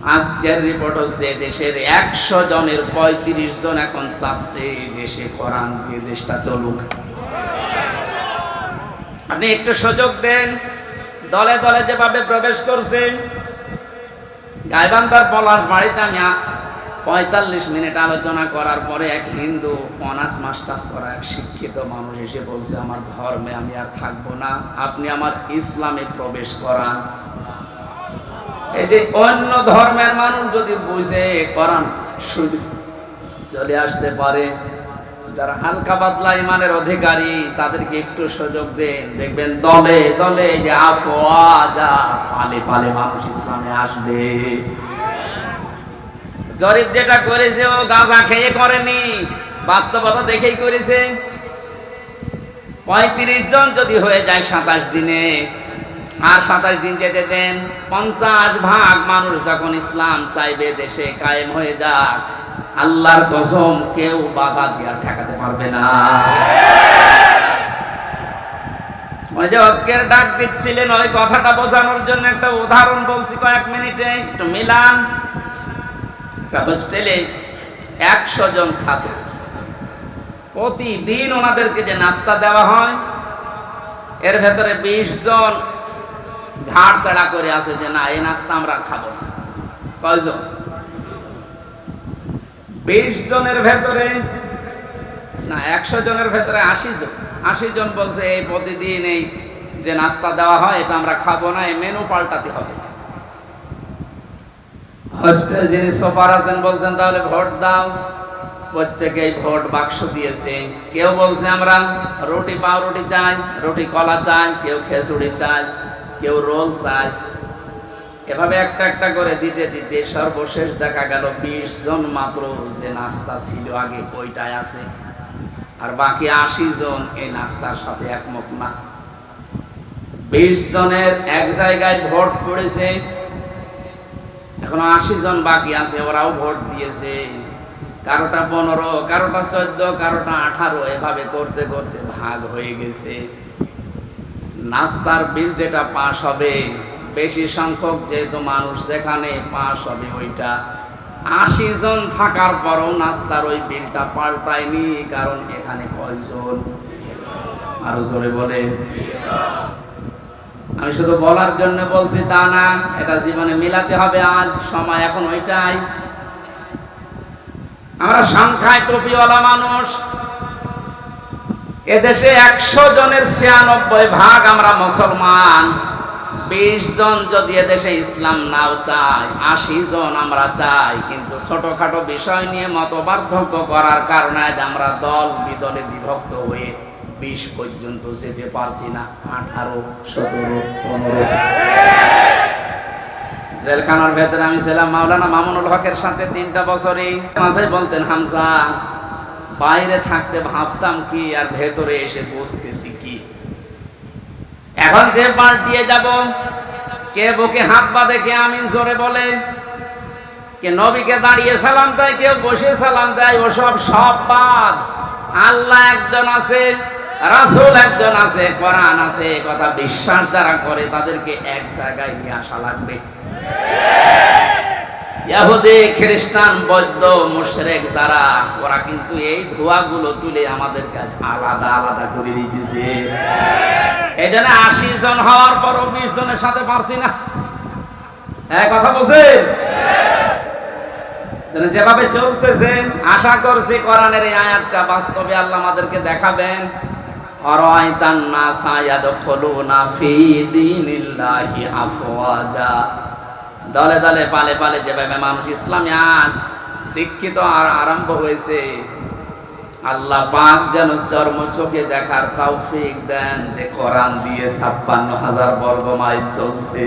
আজকের রিপোর্ট হচ্ছে দেশের একশো জনের পঁয়ত্রিশ জন এখন চাচ্ছে এই দেশে কোরআন দিয়ে দেশটা চলুক। আপনি একটু সুযোগ দেন, দলে দলে যেভাবে প্রবেশ করছেন, গাইবান্ধার পলাশ বাড়িতে আমি পঁয়তাল্লিশ মিনিট আলোচনা করার পরে এক হিন্দু অনার্স মাস্টার্স করা এক শিক্ষিত মানুষ এসে বলছে, আমার ধর্মে আমি আর থাকব না। আপনি আমার ইসলামে প্রবেশ করান। এই যে অন্য ধর্মের মানুষ যদি বুঝে করান চলে আসতে পারে, যারা হালকা পাতলা ইমানের অধিকারী, তাদেরকে একটু সুযোগ দেন। দেখবেন দলে দলে যে আফওয়া পালে পালে মানুষ ইসলামে আসবে। জরিপ যেটা করেছে ও গাঁজা খেয়ে করেনি, বাস্তবতা দেখেই করেছে। পঁয়ত্রিশ জন যদি হয়ে যায় সাতাশ দিনে আর সাতাশ দিন যেতে দেন, পঞ্চাশ ভাগ মানুষ যখন ইসলাম চাইবে, দেশে কায়েম হয়ে যাক, আল্লাহর কসম কেউ বাধা দিয়া ঠেকাতে পারবে না। ওই যে অজ্ঞের ডাক দিচ্ছিলেন, ওই কথাটা বোঝানোর জন্য একটা উদাহরণ বলছি কয়েক মিনিটে, একটু মিলান। হোস্টেলে একশো জন ছাত্র। প্রতিদিন ওনাদেরকে যে নাস্তা দেওয়া হয়, এর ভেতরে বিশ জন ঘাড় তাড়া করে আছে যে না এই নাস্তা আমরা খাব না। কয়জন? বিশ জনের ভেতরে, না, একশো জনের ভেতরে আশি জন। আশি জন বলছে, এই প্রতিদিন এই যে নাস্তা দেওয়া হয়, এটা আমরা খাব না, এই মেনু পাল্টাতে হবে। হোস্টেল যিনি সোফার আছেন বলছেন, তাহলে ভোট দাও। প্রত্যেকেই ভোট বাক্স দিয়েছে। কেউ বলছে, আমরা রুটি, পাউরুটি চাই, রুটি, কলা চাই, কেউ খেসুড়ি চাই। কেউ রোল চাই এভাবে একটা একটা করে দিতে দিতে সর্বশেষ দেখা গেল বিশ জন মাত্র যে নাস্তা ছিল আগে ওইটাই আছে। আর বাকি আশি জন এই নাস্তার সাথে একমত না। বিশ জনের এক জায়গায় ভোট পড়েছে। এখন আশি জন বাকি আছে, ওরাও ভোট দিয়েছে। কারোটা পনেরো, কারোটা চোদ্দ, কারোটা আঠারো, এভাবে করতে করতে ভাগ হয়ে গেছে। নাস্তার বিল যেটা পাশ হবে, বেশি সংখ্যক যেহেতু মানুষ যেখানে পাশ হবে ওইটা। আশি জন থাকার পরও নাস্তার ওই বিলটা পাল্টায়নি, কারণ এখানে কয়জন? আরও জোরে বলে আমি শুধু বলার জন্য বলছি তা না, এটা জীবনে মিলাতে হবে, আজ সময় এখন ওইটাই। আমরা সংখ্যায় টুপিওয়ালা মানুষ এদেশে একশো জনের ছিয়ানব্বই ভাগ আমরা মুসলমান। বিশ জন যদি এদেশে ইসলাম নাও চাই আশি জন আমরা চাই, কিন্তু ছোটখাটো বিষয় নিয়ে মত পার্থক্য করার কারণে আমরা দল বিদলে বিভক্ত হয়ে বিশ পর্যন্ত যেতে পারছি না, আঠারো, সতেরো, পনেরো। জেলখানার ভেতরে আমি ছিলাম, মাওলানা মামুনুল হকের সাথে তিনটা বছরই। মাঝে বলতেন হামসা বাইরে থাকতে ভাবতাম কি আর ভেতরে এসে বসতেছি কি? এখন যে পাল্টিয়ে যাব, কে বুকে হাত বাঁধে, কে আমিন জোরে বলে, কে নবীকে দাঁড়িয়ে সালাম দেয়, কেউ বসে সালাম দেয় ওসব সব বাদ। আল্লাহ একজন আছে, রাসূল একজন আছে, কোরআন আছে কথা বিশ্বাস যারা করে তাদেরকে এক জায়গায় নিয়ে আসা লাগবে। ইহুদি খ্রিস্টান, বৌদ্ধ, মুশরিক যারা, ওরা কিন্তু এই ধোঁয়াগুলো তুলে আমাদের কাজ আলাদা আলাদা করে দিতেছে। এই আশি জন হওয়ার পরও বিশ জনের সাথে পারছি না। হ্যাঁ কথা বলছেন? যেভাবে চলতেছে, আশা করছি কোরআনের এই আয়াতটা বাস্তবে আল্লাহ আমাদেরকে দেখাবেন। অরাইতান নাসা ইয়াদখুলুনা ফি দীনিল্লাহি আফওয়াজা। দলে দলে পালে পালে যেভাবে মানুষ ইসলামে আস দীক্ষিত আর আরম্ভ হয়েছে। আল্লাহ পাক যেন চর্ম চোখে দেখার তৌফিক দেন যে কোরআন দিয়ে ছাপ্পান্ন হাজার বর্গ মাইল চলছে।